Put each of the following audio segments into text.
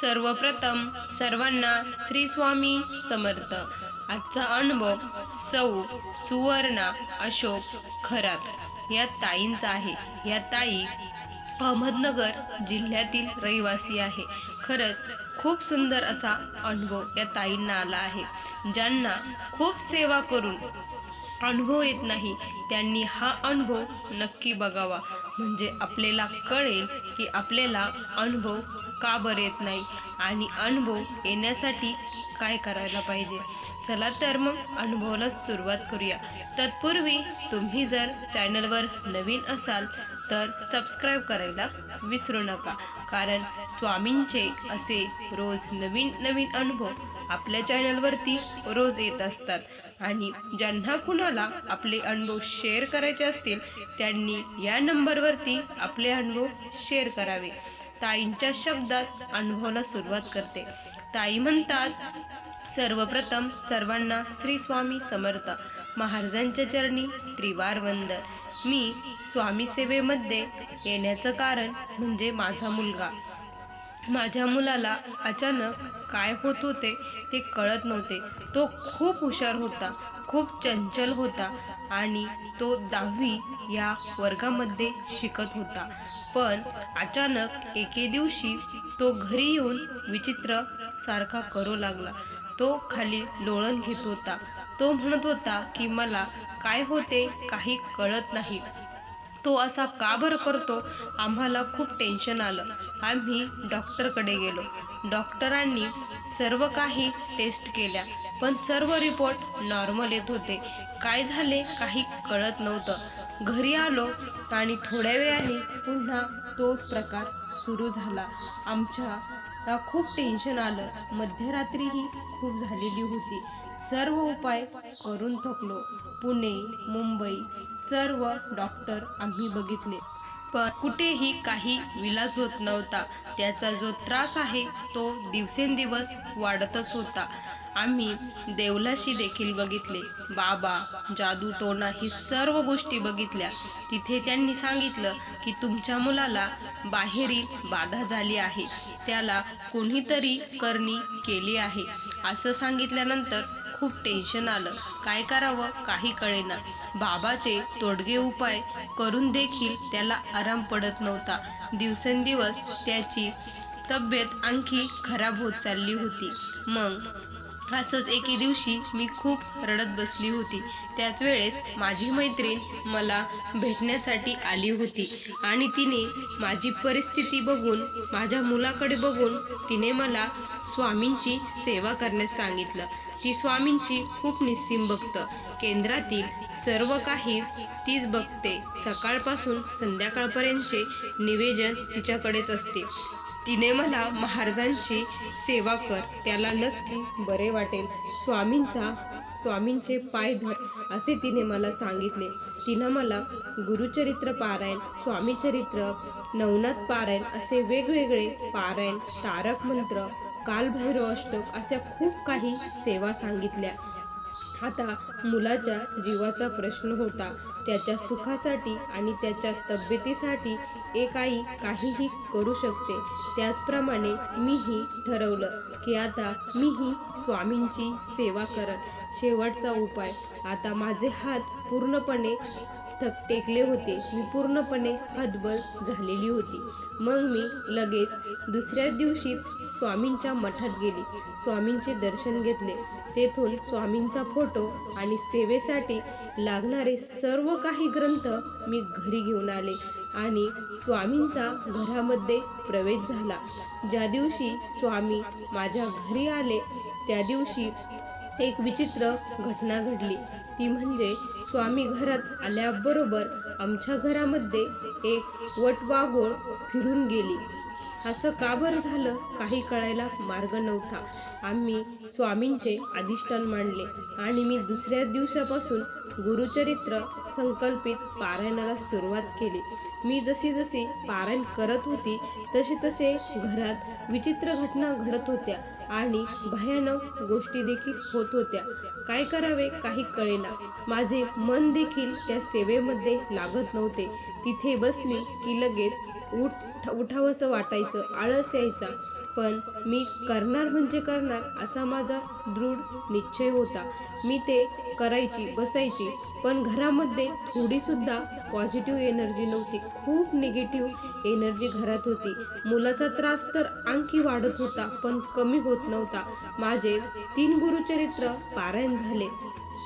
सर्वप्रथम सर्वांना श्री स्वामी समर्थ. आजचा अनुभव सौ सुवर्णा अशोक खरात. या ताईंचा आहे. या ताई अहमदनगर जिल्ह्यातील रहिवासी आहे. खरंच खूप सुंदर असा अनुभव या ताईंना आला आहे. ज्यांना खूप सेवा करून अनुभव येत नाही त्यांनी हा अनुभव नक्की बघावा. म्हणजे आपल्याला कळेल की आपल्याला अनुभव का बरं येत नाही? आणि अनुभव येण्यासाठी काय करायला पाहिजे? चला तर मग अनुभवाला सुरुवात करूया. तत्पूर्वी तुम्ही जर चॅनलवर नवीन असाल तर सबस्क्राईब करायला विसरू नका. कारण स्वामींचे असे रोज नवीन नवीन अनुभव आपल्या चॅनलवरती रोज येत असतात. आणि ज्यांना कुणाला आपले अनुभव शेअर करायचे असतील त्यांनी या नंबरवरती आपले अनुभव शेअर करावे. ताईंच्या शब्दात अनुभवाला सुरुवात करते. ताई म्हणतात सर्वप्रथम सर्वांना श्री स्वामी समर्थ. महाराजांच्या चरणी त्रिवार वंदन. मी स्वामी सेवेमध्ये येण्याचं कारण म्हणजे माझा मुलगा. माझ्या मुलाला अचानक काय होत होते ते कळत नव्हते. तो खूप हुशार होता खूप चंचल होता आणि तो दहावी या वर्गामध्ये शिकत होता. पण अचानक एके दिवशी तो घरी येऊन विचित्र सारखा करू लागला. तो खाली लोळण घेत होता. तो म्हणत होता की मला काय होते काही कळत नाही. तो असा का बरं करतो? आम्हाला खूप टेन्शन आलं. आम्ही डॉक्टरकडे गेलो. डॉक्टरांनी सर्व काही टेस्ट केल्या. पण सर्व रिपोर्ट नॉर्मल येत होते. काय झाले काही कळत नव्हतं. घरी आलो आणि थोड्या वेळाने पुन्हा तोच प्रकार सुरू झाला. आमच्या खूप टेन्शन आलं. मध्यरात्रीही खूप झालेली होती. सर्व उपाय करून थकलो. पुणे मुंबई सर्व डॉक्टर आम्ही बघितले. पण कुठेही काही विलाज होत नव्हता. त्याचा जो त्रास आहे तो दिवसेंदिवस वाढतच होता. आम्ही देवलाशी देखील बघितले. बाबा जादू टोना ही सर्व गोष्टी बघितल्या. तिथे त्यांनी सांगितलं की तुमच्या मुलाला बाहेरील बाधा झाली आहे. त्याला कोणीतरी करणी केली आहे. असं सांगितल्यानंतर खूप टेन्शन आलं. काय करावं? काही कळेना. बाबाचे तोडगे उपाय करून देखील त्याला आराम पडत नव्हता. दिवसेंदिवस त्याची तब्येत आणखी खराब होत चालली होती. मग असंच एके दिवशी मी खूप रडत बसली होती. त्याच वेळेस माझी मैत्रीण मला भेटण्यासाठी आली होती आणि तिने माझी परिस्थिती बघून माझ्या मुलाकडे बघून तिने मला स्वामींची सेवा करण्यास सांगितलं. ती स्वामींची खूप निस्सीम भक्त. केंद्रातील सर्व काही तीच बघते. सकाळपासून संध्याकाळपर्यंतचे निवेदन तिच्याकडेच असते. तिने मला महाराजांची सेवा कर त्याला नक्की बरे वाटेल. स्वामींचा स्वामींचे पाय धर असे तिने मला सांगितले. तिनं मला गुरुचरित्र पारायण स्वामीचरित्र नवनाथ पारायण असे वेगवेगळे पारायण तारक मंत्र कालभैरव अष्टक अशा खूप काही सेवा सांगितल्या. आता मुलाच्या जीवाचा प्रश्न होता. त्याच्या सुखासाठी आणि त्याच्या तब्येतीसाठी एक आई काहीही करू शकते. त्याचप्रमाणे मीही ठरवलं की आता मीही स्वामींची सेवा करत. शेवटचा उपाय. आता माझे हात पूर्णपणे थक टेकले होते. मी पूर्णपणे हतबल झालेली होती. मग मी लगेच दुसऱ्याच दिवशी स्वामींच्या मठात गेली. स्वामींचे दर्शन घेतले. तेथून स्वामींचा फोटो आणि सेवेसाठी लागणारे सर्व काही ग्रंथ मी घरी घेऊन आले आणि स्वामींचा घरामध्ये प्रवेश झाला. ज्या दिवशी स्वामी माझ्या घरी आले त्या दिवशी एक विचित्र घटना घडली. ती म्हणजे स्वामी घरात आल्याबरोबर आमच्या घरामध्ये एक वटवाघोळ फिरून गेली. असं का बरं झालं? काही कळायला मार्ग नव्हता. आम्ही स्वामींचे अधिष्ठान मांडले आणि मी दुसऱ्या दिवसापासून गुरुचरित्र संकल्पित पारायणाला सुरुवात केली. मी जशी जशी पारायण करत होती तसे तसे घरात विचित्र घटना घडत होत्या. आणि भयानक गोष्टी देखील होत होत्या. काय करावे? काही कळेना. माझे मन देखील त्या सेवेमध्ये लागत नव्हते. तिथे बसली की लगेच उठ उठावंसं वाटायचं आळस यायचा. पण मी करणार म्हणजे करणार असा माझा दृढ निश्चय होता. मी ते करायची बसायची. पण घरामध्ये थोडीसुद्धा पॉझिटिव्ह एनर्जी नव्हती. खूप निगेटिव्ह एनर्जी घरात होती. मुलाचा त्रास तर आणखी वाढत होता पण कमी होत नव्हता. माझे तीन गुरुचरित्र पारायण झाले.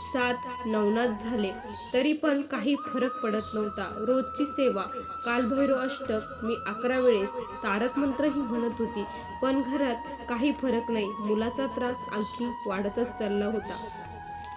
सात नवनाथ झाले. तरी पण काही फरक पडत नव्हता. रोजची सेवा. कालभैरव अष्टक मी अकरा वेळेस तारक मंत्रही म्हणत होती. पण घरात काही फरक नाही. मुलाचा त्रास आणखी वाढतच चालला होता.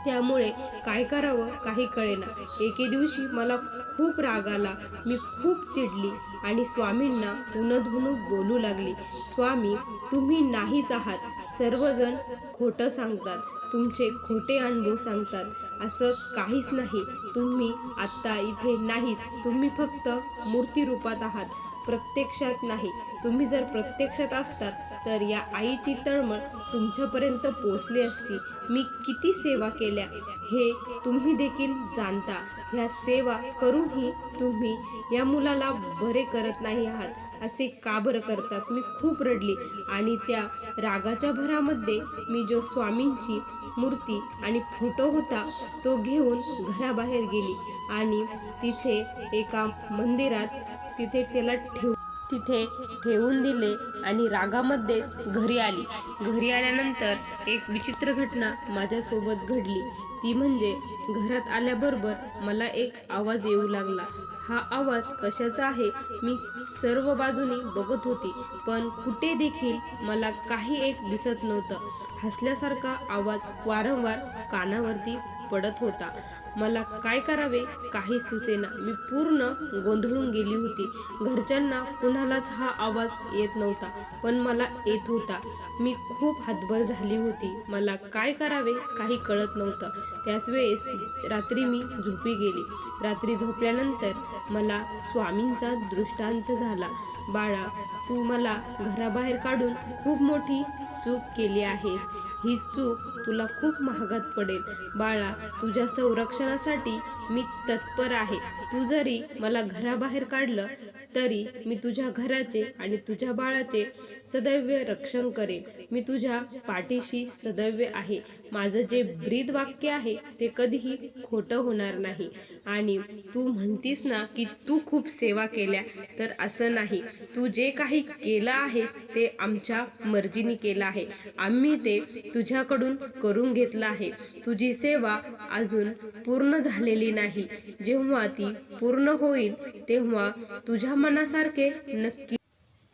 त्यामुळे काय करावं काही कळेना. एके दिवशी मला खूप राग आला. मी खूप चिडली आणि स्वामींना उनधुनू बोलू लागली. स्वामी तुम्ही नाहीच आहात. सर्वजण खोटं सांगतात. तुमचे खोटे अनुभव सांगतात. असं काहीच नाही. तुम्ही आत्ता इथे नाहीच. तुम्ही फक्त मूर्ती रूपात आहात. प्रत्यक्षात नाही. तुम्ही जर प्रत्यक्षात असतात तर या आईची तळमळ तुमच्यापर्यंत पोचली असती. मी किती सेवा केल्या हे तुम्ही देखील जाणता. ह्या सेवा करूनही तुम्ही या मुलाला बरे करत नाही आहात. असे का बरं करतात? मी खूप रडली. आणि त्या रागाच्या भरामध्ये मी जो स्वामींची मूर्ती आणि फोटो होता तो घेऊन घराबाहेर गेली. आणि तिथे एका मंदिरात तिथे त्याला ठेव तिथे ठेवून दिले आणि रागामध्येच घरी आली. घरी आल्यानंतर एक विचित्र घटना माझ्यासोबत घडली. ती म्हणजे घरात आल्याबरोबर मला एक आवाज येऊ लागला. हा आवाज कशाचा आहे मी सर्व बाजूनी बघत होती पण कुठे देखील मला काही एक दिसत नव्हतं. हसल्यासारखा आवाज वारंवार कानावरती पडत होता. मला काय करावे? काही सुचेना. मी पूर्ण गोंधळून गेली होती. घरच्यांना कुणालाच हा आवाज येत नव्हता पण मला येत होता. मी खूप हातबल झाली होती. मला काय करावे? काही कळत नव्हतं. त्याच वेळेस रात्री मी झोपी गेली. रात्री झोपल्यानंतर मला स्वामींचा दृष्टांत झाला. बाळा तू मला घराबाहेर काढून खूप मोठी चूक केली आहेस. ही चूक तुला खूप महागात पडेल. बाळा तुझ्या संरक्षणासाठी मी तत्पर आहे. तू जरी मला घराबाहेर काढलं तरी मी तुझ्या घराचे आणि तुझ्या बाळाचे सदैव रक्षण करेन. मी तुझ्या पाठीशी सदैव आहे. माझं जे ब्रीद वाक्य आहे ते कधीही खोटं होणार नाही. आणि तू म्हणतीस ना की तू खूप सेवा केल्या तर असं नाही. तू जे काही केलं आहेस ते आमच्या मर्जीने केलं आहे. आम्ही ते तुझ्याकडून करून घेतलं आहे. तुझी सेवा अजून पूर्ण झालेली नाही. जेव्हा ती पूर्ण होईल तेव्हा तुझ्या मनासारखे नक्की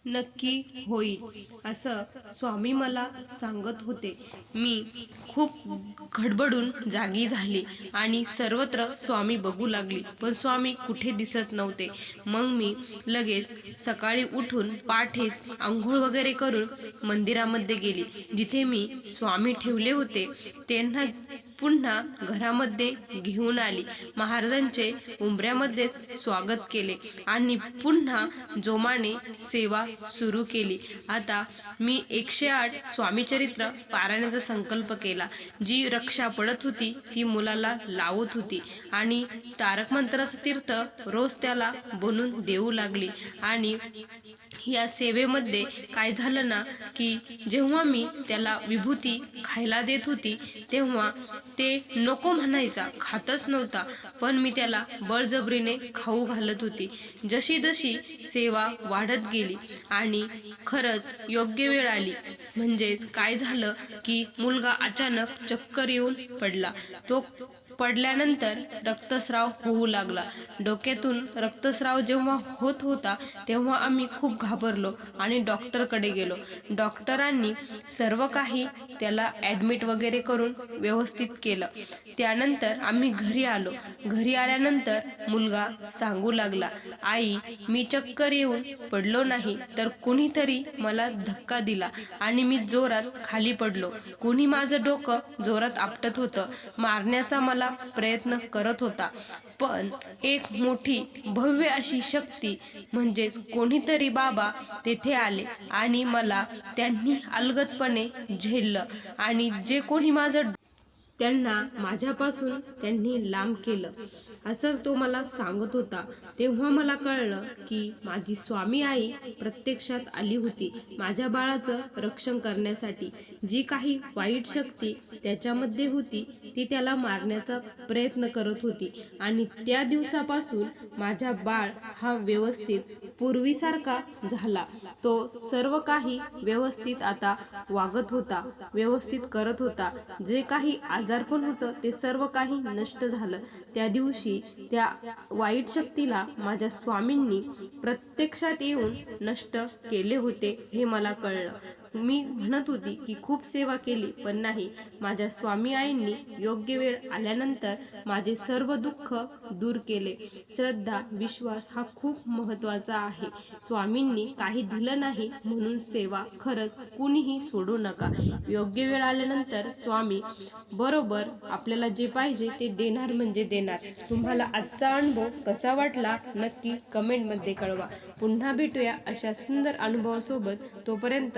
नक्की होईल असं स्वामी मला सांगत होते. मी खूप खडबडून जागी झाली आणि सर्वत्र स्वामी बघू लागली. पण स्वामी कुठे दिसत नव्हते. मग मी लगेच सकाळी उठून पाठीस आंघोळ वगैरे करून मंदिरामध्ये गेली. जिथे मी स्वामी ठेवले होते त्यांना पुन्हा घरामध्ये घेऊन आली. महाराजांचे उंबऱ्यामध्येच स्वागत केले आणि पुन्हा जोमाने सेवा सुरू केली. आता मी एकशे आठ स्वामीचरित्र पारायणाचा संकल्प केला. जी रक्षा पडत होती ती मुलाला लावत होती आणि तारक मंत्राचं तीर्थ रोज त्याला बनून देऊ लागली. आणि या सेवेमध्ये काय झालं ना की जेव्हा मी त्याला विभूती खायला देत होती तेव्हा ते नको म्हणायचा खातच नव्हता. पण मी त्याला बळजबरीने खाऊ घालत होती. जशी जशी सेवा वाढत गेली आणि खरंच योग्य वेळ आली. म्हणजेच काय झालं की मुलगा अचानक चक्कर येऊन पडला. तो पडल्यानंतर रक्तस्राव होऊ लागला. डोक्यातून रक्तस्राव जेव्हा होत होता तेव्हा आम्ही खूप घाबरलो आणि डॉक्टरकडे गेलो. डॉक्टरांनी सर्व काही त्याला ॲडमिट वगैरे करून व्यवस्थित केलं. त्यानंतर आम्ही घरी आलो. घरी आल्यानंतर मुलगा सांगू लागला आई मी चक्कर येऊन पडलो नाही तर कुणीतरी मला धक्का दिला आणि मी जोरात खाली पडलो. कुणी माझं डोकं जोरात आपटत होतं. मारण्याचा मला प्रयत्न करत होता. पण एक मोठी भव्य अशी शक्ती म्हणजेच कोणीतरी बाबा तेथे आले आणि मला त्यांनी अलगदपणे झेललं. आणि जे कोणी माझं त्यांना माझ्यापासून त्यांनी लांब केलं. असं तो मला सांगत होता. तेव्हा मला कळलं की माझी स्वामी आई प्रत्यक्षात आली होती माझ्या बाळाचं रक्षण करण्यासाठी. जी काही वाईट शक्ती त्याच्यामध्ये होती ती त्याला मारण्याचा प्रयत्न करत होती. आणि त्या दिवसापासून माझा बाळ हा व्यवस्थित पूर्वीसारखा झाला. तो सर्व काही व्यवस्थित आता वागत होता व्यवस्थित करत होता. जे काही आजारपण होतं ते सर्व काही नष्ट झालं. त्या दिवशी त्या वाईट शक्तीला माझ्या स्वामींनी प्रत्यक्षात येऊन नष्ट केले होते हे मला कळलं. मी म्हणत होती की खूप सेवा केली पण नाही. माझ्या स्वामी आईंनी योग्य वेळ आल्यानंतर माझे सर्व दुःख दूर केले. श्रद्धा विश्वास हा खूप महत्त्वाचा आहे. स्वामींनी काही दिलं नाही म्हणून सेवा खरंच कुणीही सोडू नका. योग्य वेळ आल्यानंतर स्वामी बरोबर आपल्याला जे पाहिजे ते देणार म्हणजे देणार. तुम्हाला आजचा अनुभव कसा वाटला नक्की कमेंटमध्ये कळवा. पुन्हा भेटूया अशा सुंदर अनुभवासोबत. तोपर्यंत